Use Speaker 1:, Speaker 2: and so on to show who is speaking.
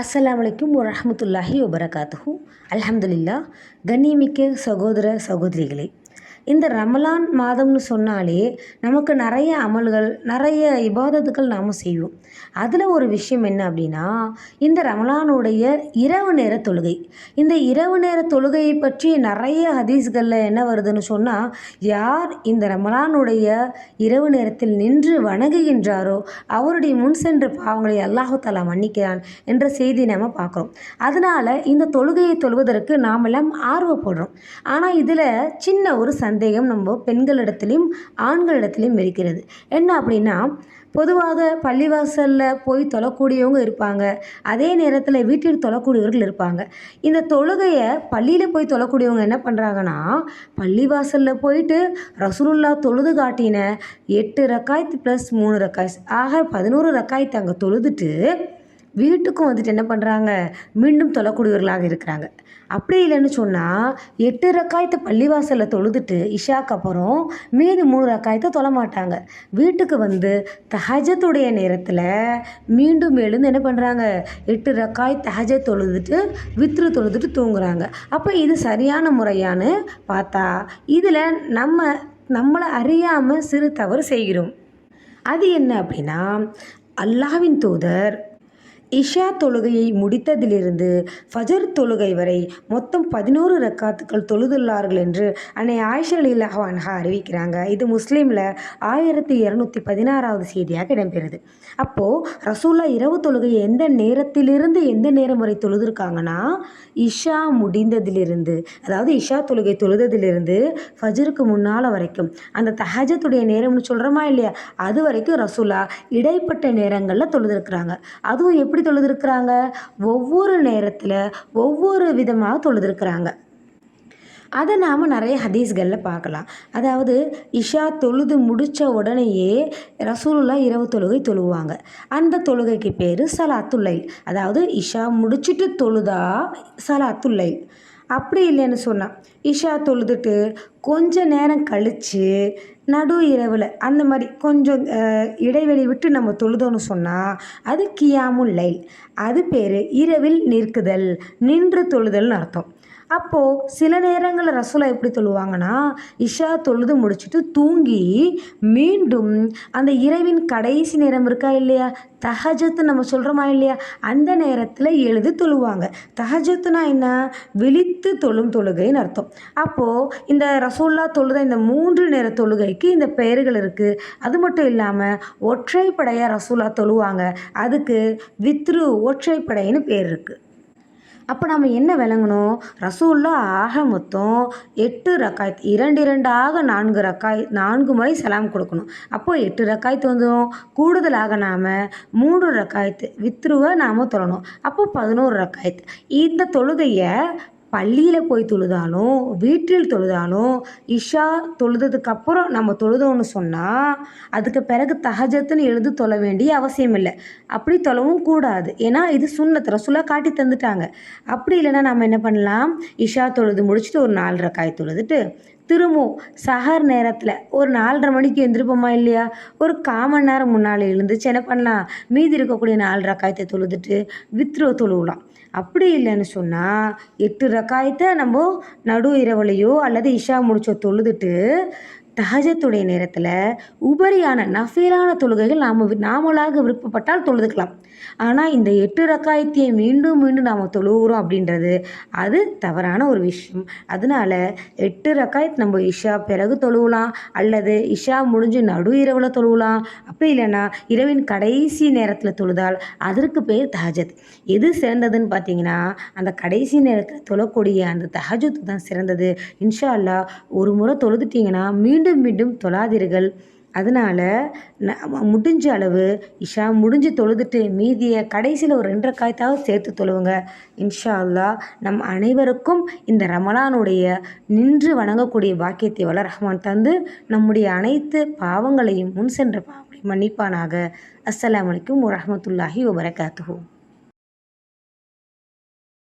Speaker 1: அஸ்லாம் அலைக்கும் வரமத்துல்லாஹி வபரகாத்துஹூ அலமதுல்லா கண்ணியமிக்க சகோதர சகோதரிகளே இந்த ரமலான் மாதம்னு சொன்னாலே நமக்கு நிறைய அமல்கள் நிறைய இபாதத்துக்கள் நாம் செய்வோம். அதில் ஒரு விஷயம் என்ன அப்படின்னா இந்த ரமலானுடைய இரவு நேர தொழுகை. இந்த இரவு நேர தொழுகையை பற்றி நிறைய ஹதீஸ்களில் என்ன வருதுன்னு சொன்னால் யார் இந்த ரமலானுடைய இரவு நேரத்தில் நின்று வணங்குகின்றாரோ அவருடைய முன் சென்ற பாவங்களை அல்லாஹு மன்னிக்கிறான் என்ற செய்தி நம்ம பார்க்குறோம். அதனால் இந்த தொழுகையை தொழுவதற்கு நாமெல்லாம் ஆர்வப்படுறோம். ஆனால் இதில் சின்ன ஒரு சந்தேகம் நம்ம பெண்களிடத்துலையும் ஆண்களிடத்துலையும் இருக்கிறது. என்ன அப்படின்னா பொதுவாக பள்ளிவாசலில் போய் தொழக்கூடியவங்க இருப்பாங்க. அதே நேரத்தில் வீட்டில் தொழக்கூடியவர்கள் இருப்பாங்க. இந்த தொழுகையை பள்ளியில் போய் தொழக்கூடியவங்க என்ன பண்ணுறாங்கன்னா பள்ளிவாசலில் போயிட்டு ரசூலுல்லா தொழுது காட்டின எட்டு ரக்காய்த்து ப்ளஸ் மூணு ரக்காய்ஸ் ஆக பதினோரு ரக்காய்த்து அங்கே தொழுதுட்டு வீட்டுக்கும் வந்துட்டு என்ன பண்ணுறாங்க மீண்டும் தொழக்கூடியவர்களாக இருக்கிறாங்க. அப்படி இல்லைன்னு சொன்னால் எட்டு ரக்காயத்தை பள்ளிவாசலில் தொழுதுட்டு இஷாக்கு அப்புறம் மீதி மூணு ரக்காயத்தை தொழ மாட்டாங்க. வீட்டுக்கு வந்து தஹஜத்துடைய நேரத்தில் மீண்டும் எழுந்து என்ன பண்ணுறாங்க எட்டு ரக்காய் தஹஜ தொழுதுட்டு வித்ரு தொழுதுட்டு தூங்குறாங்க. அப்போ இது சரியான முறையான்னு பார்த்தா இதில் நம்ம நம்மளை அறியாமல் சிறு தவறு செய்கிறோம். அது என்ன அப்படின்னா அல்லாஹ்வின் தூதர் இஷா தொழுகையை முடித்ததிலிருந்து ஃபஜர் தொழுகை வரை மொத்தம் பதினோரு ரக்காத்துக்கள் தொழுதுள்ளார்கள் என்று அன்னை ஆயிஷா அலில்லாஹ் அன்ஹா அறிவிக்கிறாங்க. இது முஸ்லீமில் ஆயிரத்தி இரநூத்தி பதினாறாவது செய்தியாக இடம்பெறுது. அப்போது ரசூல்லா இரவு தொழுகையை எந்த நேரத்திலிருந்து எந்த நேரம் வரை தொழுதுருக்காங்கன்னா இஷா முடிந்ததிலிருந்து அதாவது இஷா தொழுகை தொழுததிலிருந்து ஃபஜருக்கு முன்னால் வரைக்கும் அந்த தஹஜத்துடைய நேரம்னு சொல்கிறோமா இல்லையா? அது வரைக்கும் ரசூல்லா இடைப்பட்ட நேரங்களில் தொழுதுருக்குறாங்க. அதுவும் எப்படி எப்படி தொழுதுருக்குறாங்க? ஒவ்வொரு நேரத்தில் ஒவ்வொரு விதமாக தொழுதுருக்குறாங்க. அதை நாம் நிறைய ஹதீஸ்களில் பார்க்கலாம். அதாவது இஷா தொழுது முடித்த உடனேயே ரசூலுல்லா இரவு தொழுகை தொழுவாங்க. அந்த தொழுகைக்கு பேர் சலாத்துல்லை அதாவது இஷா முடிச்சுட்டு தொழுதா சலாத்துல்லை அப்படி இல்லைன்னு சொன்னால் இஷா தொழுதுட்டு கொஞ்ச நேரம் கழித்து நடு இரவில் அந்த மாதிரி கொஞ்சம் இடைவெளி விட்டு நம்ம தொழுதோன்னு சொன்னால் அது கியாமுல் லைல். அது பேர் இரவில் நிற்குதல் நின்று தொழுதல்னு அர்த்தம். அப்போது சில நேரங்களில் ரசூலா எப்படி தொழுவாங்கன்னா இஷா தொழுது முடிச்சுட்டு தூங்கி மீண்டும் அந்த இரவின் கடைசி நேரம் இருக்கா இல்லையா? தஹஜத்து நம்ம சொல்கிறோமா இல்லையா? அந்த நேரத்தில் எழுது தொழுவாங்க. தஹஜத்துனா என்ன? விழித்து தொழும் தொழுகைன்னு அர்த்தம். அப்போது இந்த ரசோல்லா தொழுத இந்த மூன்று நேர தொழுகைக்கு இந்த பெயர்கள் இருக்குது அது மட்டும் இல்லாமல் ஒற்றைப்படையாக ரசோல்லா தொழுவாங்க. அதுக்கு வித்ரு ஒற்றைப்படைன்னு பேர் இருக்குது அப்போ நம்ம என்ன விளங்கணும்? ரசூல்லா ஆக மொத்தம் எட்டு ரக்காயத் இரண்டு இரண்டாக நான்கு ரக்காய் நான்கு முறை சலாம் கொடுக்கணும். அப்போது எட்டு ரக்காய்த்து வந்துடும் கூடுதலாக நாம் மூன்று ரக்காயத்து வித்ருவை நாம் தொழணும். அப்போது பதினோரு ரக்காயத்து. இந்த தொழுகையை பள்ளியில் போய் தொழுதாலும் வீட்டில் தொழுதாலும் இஷா தொழுததுக்கப்புறம் நம்ம தொழுதோன்னு சொன்னால் அதுக்கு பிறகு தகஜத்துன்னு எழுது தொழ வேண்டிய அவசியம் இல்லை. அப்படி தொழவும் கூடாது. ஏன்னா இது சுண்ணத்து. ரசுல்லாக காட்டி தந்துட்டாங்க. அப்படி இல்லைன்னா நம்ம என்ன பண்ணலாம்? இஷா தொழுது முடிச்சுட்டு ஒரு நாலரை காய் தொழுதுட்டு திரும்பவும் சஹர் நேரத்தில் ஒரு நாலரை மணிக்கு எழுந்திருப்போமா இல்லையா? ஒரு காமன் நேரம் முன்னால் எழுந்துச்சு என்ன பண்ணலாம்? மீதி இருக்கக்கூடிய நாலரை காயத்தை தொழுதுட்டு வித்ரோ தொழுவலாம். அப்படி இல்லைன்னு சொன்னால் எட்டு ரக்காயத்தை நம்ம நடு இரவுலையோ அல்லது இஷா முடிச்சோ தொழுதுட்டு தஹஜத்துடைய நேரத்தில் உபரியான நஃபீலான தொழுகைகள் நாம் நாமளாக விருப்பப்பட்டால் தொழுதுக்கலாம். ஆனால் இந்த எட்டு ரக்காயத்தையை மீண்டும் மீண்டும் நாம் தொழுகிறோம் அப்படின்றது அது தவறான ஒரு விஷயம். அதனால் எட்டு ரக்காயத் நம்ம இஷா பிறகு தொழுவலாம் அல்லது இஷா முடிஞ்சு நடு இரவில் தொழுவலாம். அப்படி இல்லைன்னா இரவின் கடைசி நேரத்தில் தொழுதால் அதற்கு பேர் தஹஜத். எது சிறந்ததுன்னு பார்த்தீங்கன்னா அந்த கடைசி நேரத்தில் தொழக்கூடிய அந்த தஹஜத்து தான் சிறந்தது. இன்ஷா அல்லா ஒரு முறை தொழுதுட்டிங்கன்னா மீண்டும் மீண்டும் மீண்டும் தொழாதீர்கள். அதனால் முடிஞ்ச அளவு இஷா முடிஞ்சு தொழுதுட்டு மீதியை கடைசியில் ஒரு ரெண்டரை காய்த்தாவது சேர்த்து தொழுவுங்க. இன்ஷா அல்லா நம் அனைவருக்கும் இந்த ரமலானுடைய நின்று வணங்கக்கூடிய பாக்கியத்தை வள ரஹ்மான் தந்து நம்முடைய அனைத்து பாவங்களையும் முன் சென்ற பாவங்களை மன்னிப்பானாக. அஸ்லாம் வலைக்கும் வரமத்துல்லாஹி வபரகாத்துஹூ.